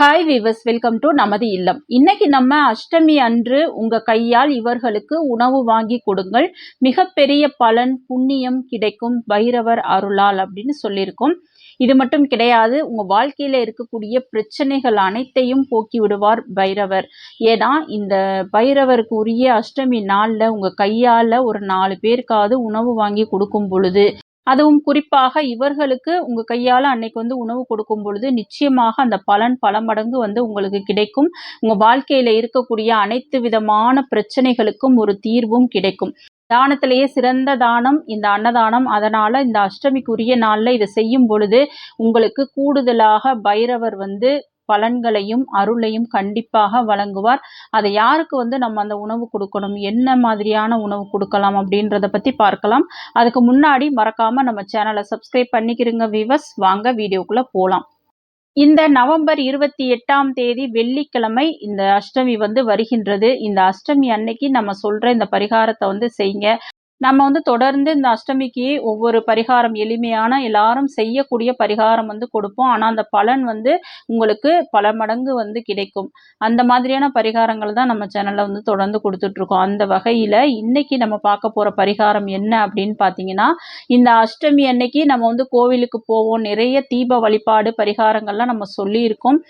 Hi viewers welcome to நமது இல்லம். இன்னைக்கு நம்ம அஷ்டமி அன்று உங்க கையால் இவர்களுக்கு உணவு வாங்கி கொடுங்கள். மிகப்பெரிய பலன் புண்ணியம் கிடைக்கும். பைரவர் அருளால் அப்படின்னு சொல்லியிருக்கோம். இது மட்டும் கிடையாது உங்க வாழ்க்கையில இருக்கக்கூடிய பிரச்சனைகள் அனைத்தையும் போக்கி விடுவார் பைரவர். ஏன்னா இந்த பைரவருக்கு உரிய அஷ்டமி நாளில் உங்க கையால ஒரு நாலு பேருக்காவது உணவு வாங்கி கொடுக்கும் பொழுது அதுவும் குறிப்பாக இவர்களுக்கு உங்க கையால அன்னைக்கு வந்து உணவு கொடுக்கும் பொழுது நிச்சயமாக அந்த பலன் பல மடங்கு வந்து உங்களுக்கு கிடைக்கும். உங்க வாழ்க்கையில இருக்கக்கூடிய அனைத்து விதமான பிரச்சனைகளுக்கும் ஒரு தீர்வும் கிடைக்கும். தானத்திலேயே சிறந்த தானம் இந்த அன்னதானம். அதனால இந்த அஷ்டமிக்குரிய நாளில் இதை செய்யும் பொழுது உங்களுக்கு கூடுதலாக பைரவர் வந்து பலன்களையும் அருளையும் கண்டிப்பாக வழங்குவார். அதை யாருக்கு வந்து நம்ம அந்த உணவு கொடுக்கணும்? என்ன மாதிரியான உணவு கொடுக்கலாம் அப்படின்றத பற்றி பார்க்கலாம். அதுக்கு முன்னாடி மறக்காமல் நம்ம சேனலை சப்ஸ்கிரைப் பண்ணிக்கிறங்க விவஸ் வாங்க வீடியோக்குள்ளே போகலாம் இந்த நவம்பர் இருபத்தி எட்டாம் தேதி வெள்ளிக்கிழமை இந்த அஷ்டமி வந்து வருகின்றது. இந்த அஷ்டமி அன்னைக்கு நம்ம சொல்ற இந்த பரிகாரத்தை வந்து செய்யுங்க. நம்ம வந்து தொடர்ந்து இந்த அஷ்டமிக்கு ஒவ்வொரு பரிகாரம் எளிமையான எல்லாரும் செய்யக்கூடிய பரிகாரம் வந்து கொடுப்போம். ஆனால் அந்த பலன் வந்து உங்களுக்கு பல மடங்கு வந்து கிடைக்கும். அந்த மாதிரியான பரிகாரங்கள் தான் நம்ம சேனலில் வந்து தொடர்ந்து கொடுத்துட்ருக்கோம். அந்த வகையில் இன்னைக்கு நம்ம பார்க்க போகிற பரிகாரம் என்ன அப்படின்னு பார்த்தீங்கன்னா இந்த அஷ்டமி அன்னைக்கு நம்ம வந்து கோவிலுக்கு போவோம். நிறைய தீப வழிபாடு பரிகாரங்கள்லாம் நம்ம சொல்லியிருக்கோம்.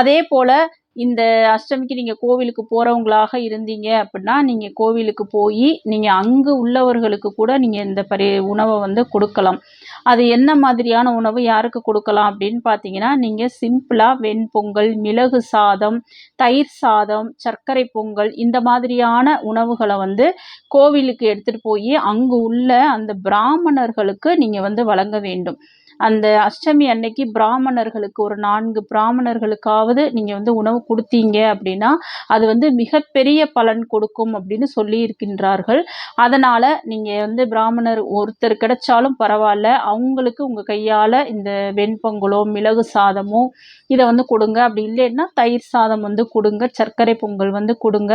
அதே போல் இந்த அஷ்டமிக்கு நீங்கள் கோவிலுக்கு போகிறவங்களாக இருந்தீங்க அப்படின்னா நீங்கள் கோவிலுக்கு போய் நீங்கள் அங்கு உள்ளவர்களுக்கு கூட நீங்கள் இந்த பரி உணவை வந்து கொடுக்கலாம். அது என்ன மாதிரியான உணவு யாருக்கு கொடுக்கலாம் அப்படின்னு பார்த்தீங்கன்னா நீங்கள் சிம்பிளாக வெண்பொங்கல் மிளகு சாதம் தயிர் சாதம் சர்க்கரை பொங்கல் இந்த மாதிரியான உணவுகளை வந்து கோவிலுக்கு எடுத்துகிட்டு போய் அங்கு உள்ள அந்த பிராமணர்களுக்கு நீங்கள் வந்து வழங்க வேண்டும். அந்த அஷ்டமி அன்னைக்கு பிராமணர்களுக்கு ஒரு நான்கு பிராமணர்களுக்காவது நீங்கள் வந்து உணவு கொடுத்தீங்க அப்படின்னா அது வந்து மிகப்பெரிய பலன் கொடுக்கும் அப்படின்னு சொல்லி இருக்கின்றார்கள் அதனால் நீங்கள் வந்து பிராமணர் ஒருத்தர் கிடைச்சாலும் பரவாயில்ல அவங்களுக்கு உங்கள் கையால் இந்த வெண்பொங்கலோ மிளகு சாதமோ இதை வந்து கொடுங்க. அப்படி இல்லைன்னா தயிர் சாதம் வந்து கொடுங்க சர்க்கரை பொங்கல் வந்து கொடுங்க.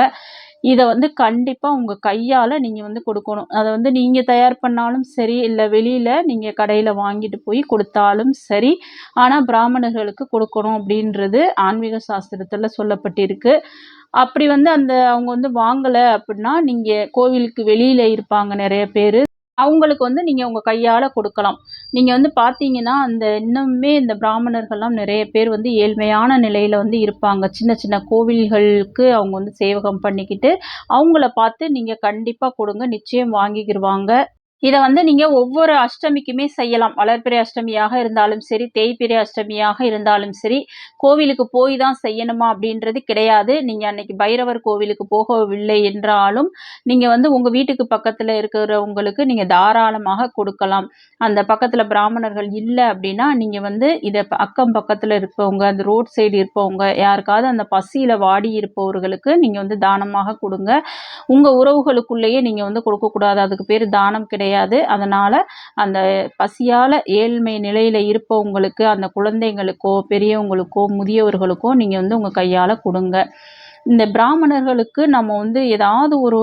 இதை வந்து கண்டிப்பாக உங்கள் கையால் நீங்கள் வந்து கொடுக்கணும். அதை வந்து நீங்கள் தயார் பண்ணாலும் சரி இல்லை வெளியில் நீங்கள் கடையில் வாங்கிட்டு போய் கொடுத்தாலும் சரி ஆனால் பிராமணர்களுக்கு கொடுக்கணும் அப்படின்றது ஆன்மீக சாஸ்திரத்தில் சொல்லப்பட்டிருக்கு. அப்படி வந்து அந்த அவங்க வந்து வாங்கலை அப்படின்னா நீங்கள் கோவிலுக்கு வெளியில் இருப்பாங்க நிறைய பேர். அவங்களுக்கு வந்து நீங்கள் உங்கள் கையால் கொடுக்கலாம். நீங்கள் வந்து பார்த்தீங்கன்னா அந்த இன்னுமே இந்த பிராமணர்கள்லாம் நிறைய பேர் வந்து ஏழ்மையான நிலையில் வந்து இருப்பாங்க. சின்ன சின்ன கோவில்களுக்கு அவங்க வந்து சேவகம் பண்ணிக்கிட்டு அவங்கள பார்த்து நீங்கள் கண்டிப்பாக கொடுங்க நிச்சயம் வாங்கிக்கிடுவாங்க இதை வந்து நீங்கள் ஒவ்வொரு அஷ்டமிக்குமே செய்யலாம். வளர்பிறை அஷ்டமியாக இருந்தாலும் சரி தேய்பிறை அஷ்டமியாக இருந்தாலும் சரி கோவிலுக்கு போய் தான் செய்யணுமா அப்படின்றது கிடையாது. நீங்கள் அன்னைக்கு பைரவர் கோவிலுக்கு போகவில்லை என்றாலும் நீங்கள் வந்து உங்கள் வீட்டுக்கு பக்கத்தில் இருக்கிறவங்களுக்கு நீங்கள் தாராளமாக கொடுக்கலாம். அந்த பக்கத்தில் பிராமணர்கள் இல்லை அப்படின்னா நீங்கள் வந்து இதை அக்கம் பக்கத்தில் இருப்பவங்க அந்த ரோட் சைடு இருப்பவங்க யாருக்காவது அந்த பசியில் வாடி இருப்பவர்களுக்கு நீங்கள் வந்து தானமாக கொடுங்க. உங்கள் உறவுகளுக்குள்ளேயே நீங்கள் வந்து கொடுக்கக்கூடாது. அதுக்கு பேர் தானம் கிடையாது. கிடையாது. அதனால் அந்த பசியால் ஏழ்மை நிலையில் இருப்பவங்களுக்கு அந்த குழந்தைங்களுக்கோ பெரியவங்களுக்கோ முதியவர்களுக்கோ நீங்கள் வந்து உங்கள் கையால் கொடுங்க. இந்த பிராமணர்களுக்கு நம்ம வந்து ஏதாவது ஒரு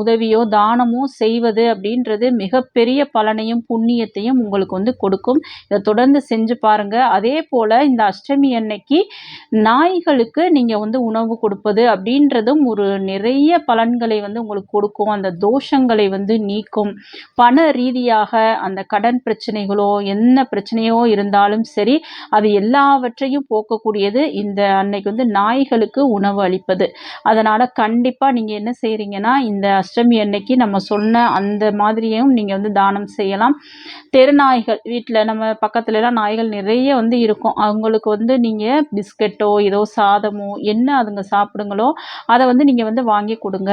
உதவியோ தானமோ செய்வது அப்படின்றது மிகப்பெரிய பலனையும் புண்ணியத்தையும் உங்களுக்கு வந்து கொடுக்கும். இதை தொடர்ந்து செஞ்சு பாருங்க. அதே போல் இந்த அஷ்டமி அன்னைக்கு நாய்களுக்கு நீங்கள் வந்து உணவு கொடுப்பது அப்படின்றதும் ஒரு நிறைய பலன்களை வந்து உங்களுக்கு கொடுக்கும். அந்த தோஷங்களை வந்து நீக்கும். பண ரீதியாக அந்த கடன் பிரச்சனைகளோ என்ன பிரச்சனையோ இருந்தாலும் சரி அது எல்லாவற்றையும் போக்கக்கூடியது இந்த அன்னைக்கு வந்து நாய்களுக்கு உணவு அளிப்பது. அதனால் கண்டிப்பாக நீங்கள் என்ன செய்கிறீங்கன்னா இந்த அஷ்டமி அன்னைக்கு நம்ம சொன்ன அந்த மாதிரியும் நீங்கள் வந்து தானம் செய்யலாம். தெருநாய்கள் வீட்டில் நம்ம பக்கத்துலலாம் நாய்கள் நிறைய வந்து இருக்கும். அவங்களுக்கு வந்து நீங்கள் பிஸ்கட்டோ ஏதோ சாதமோ என்ன அதுங்க சாப்பிடுங்களோ அதை வந்து நீங்கள் வந்து வாங்கி கொடுங்க.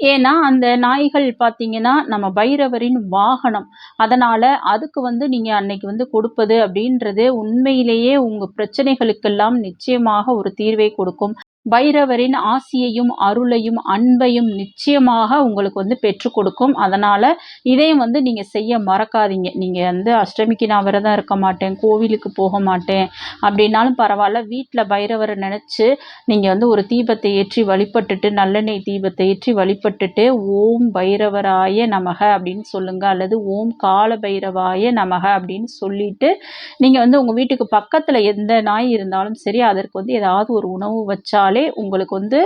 ஏன்னா அந்த நாய்கள் பார்த்தீங்கன்னா நம்ம பைரவரின் வாகனம். அதனால் அதுக்கு வந்து நீங்கள் அன்னைக்கு வந்து கொடுப்பது அப்படின்றது உண்மையிலேயே உங்கள் பிரச்சனைகளுக்கெல்லாம் நிச்சயமாக ஒரு தீர்வை கொடுக்கும். பைரவரின் ஆசியையும் அருளையும் அன்பையும் நிச்சயமாக உங்களுக்கு வந்து பெற்றுக் கொடுக்கும். அதனால் இதையும் வந்து நீங்கள் செய்ய மறக்காதீங்க. நீங்கள் வந்து அஷ்டமிக்கு நான் விரதம் இருக்க மாட்டேன் கோவிலுக்கு போக மாட்டேன் அப்படின்னாலும் பரவாயில்ல. வீட்டில் பைரவரை நினச்சி நீங்கள் வந்து ஒரு தீபத்தை ஏற்றி வழிபட்டுட்டு நல்லெண்ணெய் தீபத்தை ஏற்றி வழிபட்டுட்டு ஓம் பைரவராய நமக அப்படின்னு சொல்லுங்கள் அல்லது ஓம் கால பைரவாய நமக அப்படின்னு சொல்லிட்டு நீங்கள் வந்து உங்கள் வீட்டுக்கு பக்கத்தில் எந்த நாய் இருந்தாலும் சரி அதற்கு வந்து ஏதாவது ஒரு உணவு வச்சாலே உங்களுக்கு வந்து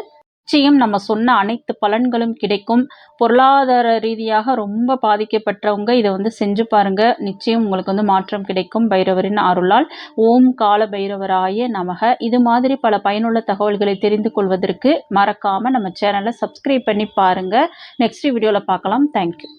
நிச்சயம் நம்ம சொன்ன அனைத்து பலன்களும் கிடைக்கும். பொருளாதார ரீதியாக ரொம்ப பாதிக்கப்பட்டவங்க இதை வந்து செஞ்சு பாருங்க. நிச்சயம் உங்களுக்கு வந்து மாற்றம் கிடைக்கும். பைரவரின் அருளால் ஓம் கால பைரவராய நமக. இது மாதிரி பல பயனுள்ள தகவல்களை தெரிந்து கொள்வதற்கு மறக்காமல் நம்ம சேனலை சப்ஸ்கிரைப் பண்ணி பாருங்க. நெக்ஸ்ட் வீடியோவில் பார்க்கலாம். தேங்க்யூ